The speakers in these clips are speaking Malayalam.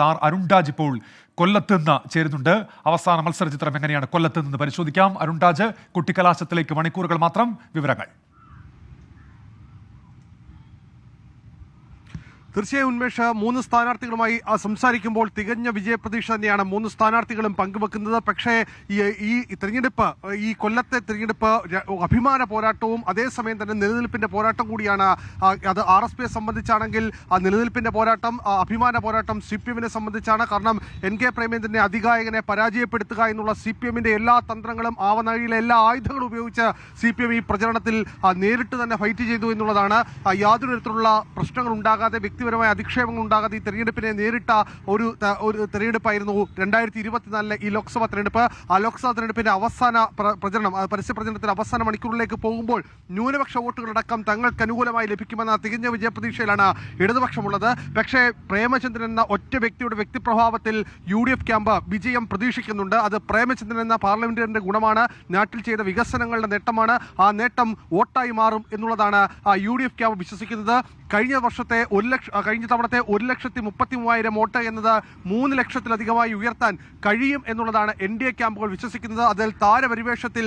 ആർ അരുൺരാജ് ഇപ്പോൾ കൊല്ലത്ത് നിന്ന് ചേരുന്നുണ്ട്. അവസാന മത്സര ചിത്രം എങ്ങനെയാണ്? കൊല്ലത്ത് നിന്ന് പരിശോധിക്കാം. അരുൺരാജ് കുട്ടിക്കലാശത്തിലേക്ക് മണിക്കൂറുകൾ മാത്രം വിവരങ്ങൾ. തീർച്ചയായും ഉന്മേഷ് മൂന്ന് സ്ഥാനാർത്ഥികളുമായി സംസാരിക്കുമ്പോൾ തികഞ്ഞ വിജയപ്രതീക്ഷ തന്നെയാണ്. മൂന്ന് സ്ഥാനാർത്ഥികളും പങ്കുവെക്കുന്നത്. പക്ഷേ ഈ തെരഞ്ഞെടുപ്പ് ഈ കൊല്ലത്തെ തെരഞ്ഞെടുപ്പ് അഭിമാന പോരാട്ടവും അതേസമയം തന്നെ നിലനിൽപ്പിന്റെ പോരാട്ടം കൂടിയാണ്. അത് ആർ എസ് പിയെ സംബന്ധിച്ചാണെങ്കിൽ ആ നിലനിൽപ്പിന്റെ പോരാട്ടം അഭിമാന പോരാട്ടം സി പി എമ്മിനെ സംബന്ധിച്ചാണ്. കാരണം എൻ കെ പ്രേമേന്ദ്രനെ അധികായകനെ പരാജയപ്പെടുത്തുക എന്നുള്ള സി പി എമ്മിന്റെ എല്ലാ തന്ത്രങ്ങളും ആവനാഴിയിലെ എല്ലാ ആയുധങ്ങളും ഉപയോഗിച്ച് സി പി എം ഈ പ്രചരണത്തിൽ നേരിട്ട് തന്നെ ഫൈറ്റ് ചെയ്തു എന്നുള്ളതാണ് യാതൊരു തരത്തിലുള്ള പ്രശ്നങ്ങൾ ഉണ്ടാകാതെ വ്യക്തിപരമായ അധിക്ഷേപങ്ങൾ ഉണ്ടാകാതെ ഈ തെരഞ്ഞെടുപ്പിനെ നേരിട്ട ഒരു ഒരു തെരഞ്ഞെടുപ്പായിരുന്നു രണ്ടായിരത്തി ഇരുപത്തിനാലിലെ ഈ ലോക്സഭാ തെരഞ്ഞെടുപ്പ്. ആ ലോക്സഭാ തെരഞ്ഞെടുപ്പിന്റെ അവസാന പ്രചരണം പരസ്യ പ്രചരണത്തിന്റെ അവസാന മണിക്കൂറിലേക്ക് പോകുമ്പോൾ ന്യൂനപക്ഷ വോട്ടുകളടക്കം തങ്ങൾക്ക് അനുകൂലമായി ലഭിക്കുമെന്ന തികഞ്ഞ വിജയപ്രതീക്ഷയിലാണ് ഇടതുപക്ഷമുള്ളത്. പക്ഷേ പ്രേമചന്ദ്രൻ എന്ന ഒറ്റ വ്യക്തിയുടെ വ്യക്തിപ്രഭാവത്തിൽ യു ഡി എഫ് ക്യാമ്പ് വിജയം പ്രതീക്ഷിക്കുന്നുണ്ട്. അത് പ്രേമചന്ദ്രൻ എന്ന പാർലമെന്റിന്റെ ഗുണമാണ്. നാട്ടിൽ ചെയ്ത വികസനങ്ങളുടെ നേട്ടമാണ്. ആ നേട്ടം വോട്ടായി മാറും എന്നുള്ളതാണ് ആ യു ഡി എഫ് ക്യാമ്പ് വിശ്വസിക്കുന്നത്. കഴിഞ്ഞ വർഷത്തെ ഒരു ലക്ഷം കഴിഞ്ഞ തവണത്തെ ഒരു ലക്ഷത്തി മുപ്പത്തി മൂവായിരം വോട്ട് എന്നത് മൂന്ന് ലക്ഷത്തിലധികമായി ഉയർത്താൻ കഴിയും എന്നുള്ളതാണ് എൻ ഡി എ ക്യാമ്പുകൾ വിശ്വസിക്കുന്നത്. അതിൽ താരപരിവേഷത്തിൽ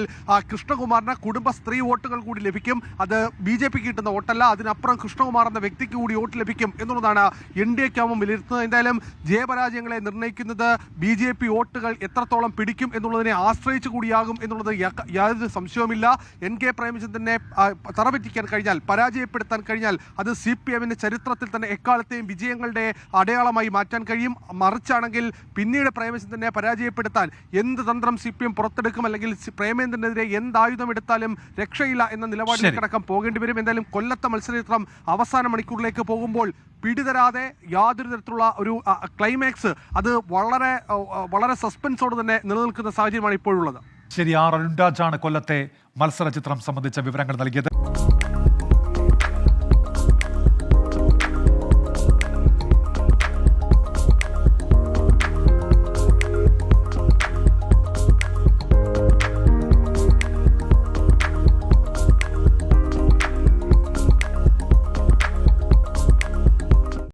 കൃഷ്ണകുമാറിന് കുടുംബ സ്ത്രീ വോട്ടുകൾ കൂടി ലഭിക്കും. അത് ബി ജെ പിക്ക് കിട്ടുന്ന വോട്ടല്ല അതിനപ്പുറം കൃഷ്ണകുമാർ എന്ന വ്യക്തിക്ക് കൂടി വോട്ട് ലഭിക്കും എന്നുള്ളതാണ് എൻ ഡി എ ക്യാമ്പും വിലയിരുത്തുന്നത്. എന്തായാലും ജയപരാജയങ്ങളെ നിർണയിക്കുന്നത് ബി ജെ പി വോട്ടുകൾ എത്രത്തോളം പിടിക്കും എന്നുള്ളതിനെ ആശ്രയിച്ചു കൂടിയാകും എന്നുള്ളത് യാതൊരു സംശയവുമില്ല. എൻ കെ പ്രേമചന്ദ്രനെ തറപറ്റിക്കാൻ കഴിഞ്ഞാൽ പരാജയപ്പെടുത്താൻ കഴിഞ്ഞാൽ അത് സി പി എമ്മിന്റെ ചരിത്രത്തിൽ തന്നെ എക്കാലത്തെയും വിജയങ്ങളുടെ അടയാളമായി മാറ്റാൻ കഴിയും. മറിച്ചാണെങ്കിൽ പിന്നീട് പ്രേമചന്ദ്രനെ പരാജയപ്പെടുത്താൻ എന്ത് തന്ത്രം സി പി എം പുറത്തെടുക്കും? അല്ലെങ്കിൽ പ്രേമേന്ദ്രനെതിരെ എന്ത് ആയുധം എടുത്താലും രക്ഷയില്ല എന്ന നിലപാടിലേക്കടക്കം പോകേണ്ടി വരും. എന്തായാലും കൊല്ലത്തെ മത്സരചിത്രം അവസാന മണിക്കൂറിലേക്ക് പോകുമ്പോൾ പിടിതരാതെ യാതൊരു തരത്തിലുള്ള ഒരു ക്ലൈമാക്സ് അത് വളരെ വളരെ സസ്പെൻസോട് തന്നെ നിലനിൽക്കുന്ന സാഹചര്യമാണ് ഇപ്പോഴുള്ളത്. ശരി ആർ അരുൺരാജാണ് കൊല്ലത്തെ മത്സര ചിത്രം സംബന്ധിച്ച വിവരങ്ങൾ നൽകിയത്.